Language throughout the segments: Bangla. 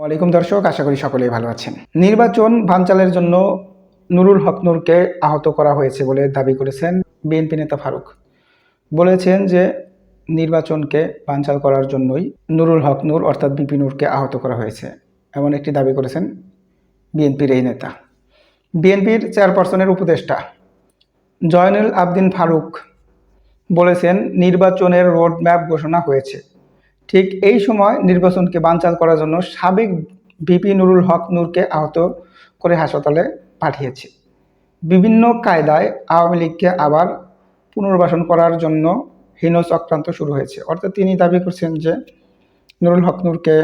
ওয়ালাইকুম দর্শক, আশা করি সকলেই ভালো আছেন। নির্বাচন ভাঞ্চালের জন্য নুরুল হক নূরকে আহত করা হয়েছে বলে দাবি করেছেন বিএনপি নেতা ফারুক। বলেছেন যে নির্বাচনকে বানচাল করার জন্যই নুরুল হক নূর অর্থাৎ বিপি নূরকে আহত করা হয়েছে, এমন একটি দাবি করেছেন বিএনপির এই নেতা। বিএনপির চেয়ারপারসনের উপদেষ্টা জয়নুল আবদিন ফারুক বলেছেন, নির্বাচনের রোডম্যাপ ঘোষণা হয়েছে। ঠিক এই সময় নির্বাচনকে বানচাল করার জন্য সাবেক ভিপি নুরুল হক নূরকে আহত করে হাসপাতালে পাঠিয়েছে। বিভিন্ন কায়দায় আওয়ামী লীগকে আবার পুনর্বাসন করার জন্য হীন চক্রান্ত শুরু হয়েছে। অর্থাৎ তিনি দাবি করছেন যে নুরুল হক নূরকে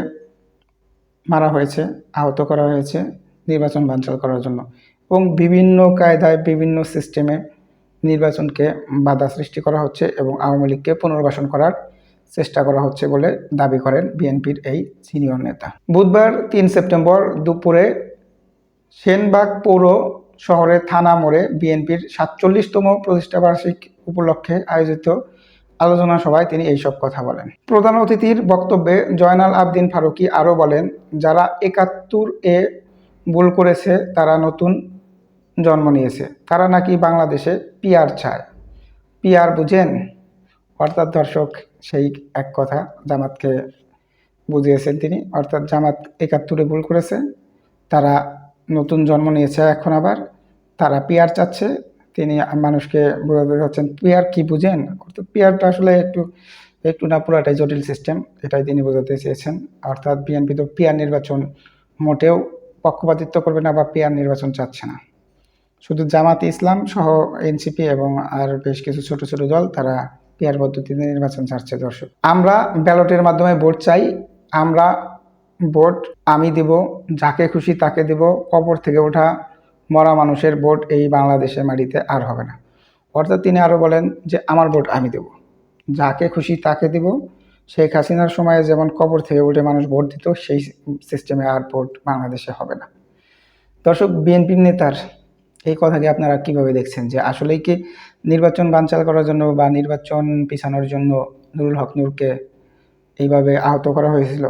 মারা হয়েছে, আহত করা হয়েছে, নির্বাচন বানচাল করার জন্য। এবং বিভিন্ন কায়দায় বিভিন্ন সিস্টেমে নির্বাচনকে বাধা সৃষ্টি করা হচ্ছে এবং আওয়ামী লীগকে পুনর্বাসন করার চেষ্টা করা হচ্ছে বলে দাবি করেন বিএনপির এই সিনিয়র নেতা। বুধবার তিন সেপ্টেম্বর দুপুরে সেনবাগ পৌর শহরের থানা মোড়ে বিএনপির সাতচল্লিশতম প্রতিষ্ঠাবার্ষিক উপলক্ষে আয়োজিত আলোচনা সভায় তিনি এইসব কথা বলেন। প্রধান অতিথির বক্তব্যে জয়নাল আবদিন ফারুকি আরও বলেন, যারা একাত্তর এ ভুল করেছে, তারা নতুন জন্ম নিয়েছে। তারা নাকি বাংলাদেশে পিয়ার চায়। পিয়ার বুঝেন অর্থাৎ দর্শক সেই এক কথা জামাতকে বুঝিয়েছেন তিনি। অর্থাৎ জামাত একাত্তরে ভুল করেছে, তারা নতুন জন্ম নিয়েছে এখন আবার, তারা পিয়ার চাচ্ছে, তিনি মানুষকে বোঝাতে চাচ্ছেন পিয়ার কি বুঝেন? অর্থাৎ পিয়ারটা আসলে একটু একটু না পুরাটাই জটিল সিস্টেম এটাই তিনি বোঝাতে চেয়েছেন। অর্থাৎ বিএনপি তো পিয়ার নির্বাচন মোটেও পক্ষপাতিত্ব করবে না বা পিয়ার নির্বাচন চাচ্ছে না। শুধু জামাত ইসলাম সহ এনসিপি এবং আর বেশ কিছু ছোট ছোট দল তারা পেয়ার পদ্ধতিতে নির্বাচন ছাড়ছে দর্শক। আমরা ব্যালটের মাধ্যমে ভোট চাই, আমরা ভোট আমি দেব, যাকে খুশি তাকে দেব, কবর থেকে ওঠা মরা মানুষের ভোট এই বাংলাদেশের মাটিতে আর হবে না। অর্থাৎ তিনি আরও বলেন যে, আমার ভোট আমি দেব, যাকে খুশি তাকে দেব। শেখ হাসিনার সময়ে যেমন কবর থেকে উঠে মানুষ ভোট দিত, সেই সিস্টেমে আর ভোট বাংলাদেশে হবে না। দর্শক, বিএনপির নেতার এই কথাকে আপনারা কীভাবে দেখছেন? যে আসলেই কি নির্বাচন বানচাল করার জন্য বা নির্বাচন পিছানোর জন্য নুরুল হক নূরকে এইভাবে আহত করা হয়েছিল।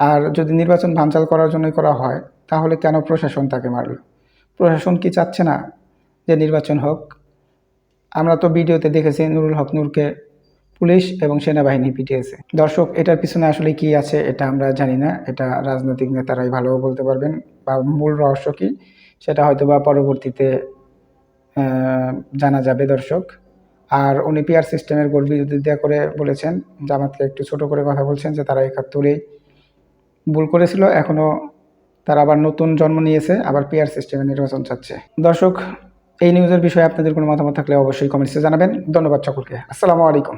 আর যদি নির্বাচন বানচাল করার জন্যই করা হয়, তাহলে কেন প্রশাসন তাকে মারল? প্রশাসন কি চাচ্ছে না যে নির্বাচন হোক? আমরা তো ভিডিওতে দেখেছি নুরুল হক নূরকে পুলিশ এবং সেনাবাহিনী পিটিয়েছে। দর্শক, এটার পিছনে আসলে কি আছে এটা আমরা জানি না। এটা রাজনৈতিক নেতারাই ভালো বলতে পারবেন। বা মূল রহস্য কি? সেটা হয়তো বা পরবর্তীতে জানা যাবে দর্শক। আর উনি পিআর সিস্টেমের গোল বিরোধিতা করে বলেছেন, জামাতকে একটু ছোট করে কথা বলছেন যে তারা একাত্তরেই ভুল করেছিল এখনও তারা আবার নতুন জন্ম নিয়েছে, আবার পিআর সিস্টেমে নির্বাচন চাচ্ছে। দর্শক, এই নিউজের বিষয়ে আপনাদের কোনো মতামত থাকলে অবশ্যই কমেন্টসে জানাবেন। ধন্যবাদ সকলকে। আসসালামু আলাইকুম।